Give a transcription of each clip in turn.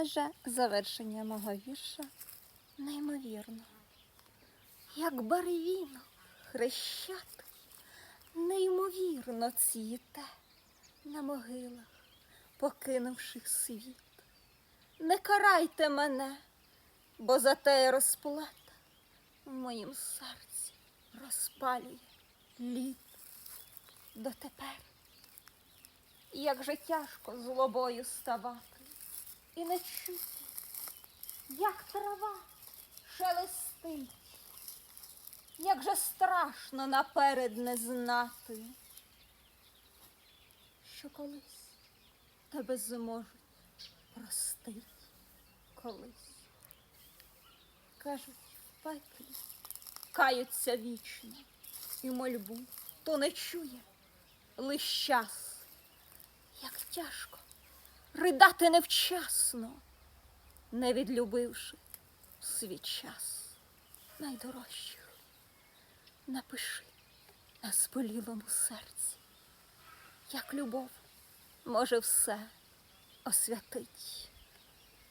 Адже завершення мого вірша неймовірно. Як барвінок хрещатий, неймовірно цвіте на могилах, покинувши світ. Не карайте мене, бо за те розплата в моїм серці розпалює лід дотепер. Як же тяжко злобою ставати і не чути, як трава шелестить, як же страшно наперед не знати, що колись тебе зможуть простить колись. Кажуть, в пеклі каються вічно і мольбу, то не чує лиш час, як тяжко ридати невчасно, не відлюбивши свій час найдорожчих. Напиши на сполілому серці, як любов може все освятить,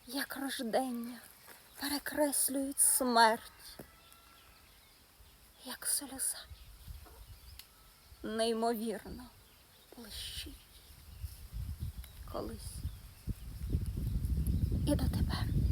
як рождення перекреслюють смерть, як сльоза неймовірно блищить колись і дотепер.